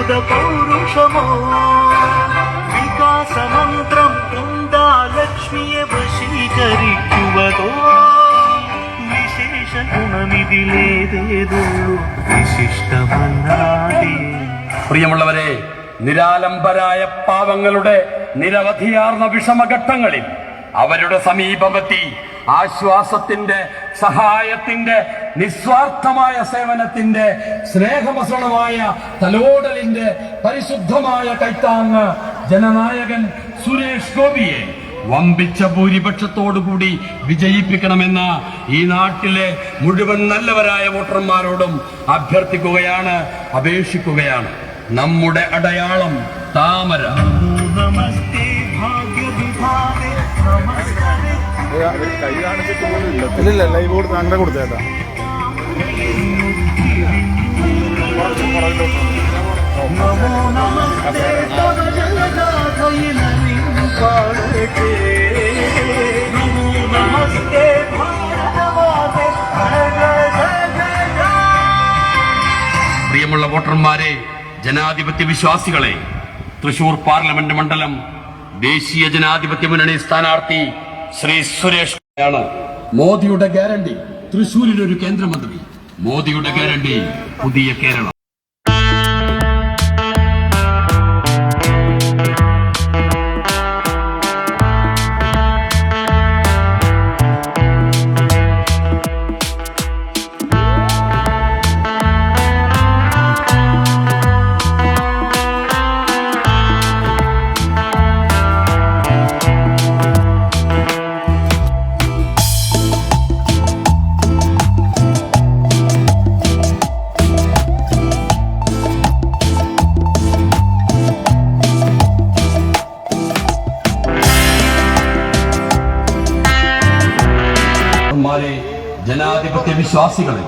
അത്ഭുത പൗരുഷമോ? വികാസമന്ത്രം ഉണ്ടാ ലക്ഷ്മിയെ വശീകരിക്കുവതോ? വിശേഷ ഗുണമിതിലേതേതുള്ളൂ വിശിഷ്ടമല്ലാതെ. പ്രിയമുള്ളവരെ നിരാലംബരായ പാവങ്ങളുടെ നിരവധിയാർന്ന വിഷമഘട്ടങ്ങളിൽ അവരുടെ സമീപമെത്തി ആശ്വാസത്തിന്റെ സഹായത്തിന്റെ നിസ്വാർത്ഥമായ സേവനത്തിന്റെ സ്നേഹമസണമായ തലോടലിന്റെ പരിശുദ്ധമായ കൈത്താങ്ങ് ജനനായകൻ സുരേഷ് ഗോപിയെ വമ്പിച്ച ഭൂരിപക്ഷത്തോടുകൂടി വിജയിപ്പിക്കണമെന്ന് ഈ നാട്ടിലെ മുഴുവൻ നല്ലവരായ വോട്ടർമാരോടും അഭ്യർത്ഥിക്കുകയാണ് അപേക്ഷിക്കുകയാണ്. നമ്മുടെ അടയാളം താമര. നമസ്തേ ഭാഗ്യവിഭാഗേ നമസ്കാരേ. കൈ കാണിച്ചിട്ട് ഇല്ല. ഇല്ലില്ല ലൈവ് കൊടുത്ത് അങ്ങനെ കൊടുത്തേട്ടാ. പ്രിയമുള്ള വോട്ടർമാരെ ജനാധിപത്യ വിശ്വാസികളെ തൃശൂർ പാർലമെന്റ് മണ്ഡലം ദേശീയ ജനാധിപത്യ മുന്നണി സ്ഥാനാർത്ഥി ശ്രീ സുരേഷ് ആണ് മോദിയുടെ ഗ്യാരണ്ടി തൃശൂരിൽ ഒരു കേന്ദ്രമന്ത്രി. മോദിയുടെ ഗ്യാരണ്ടി പുതിയ കേരളം. വോട്ടർമാരെ ജനാധിപത്യ വിശ്വാസികളെ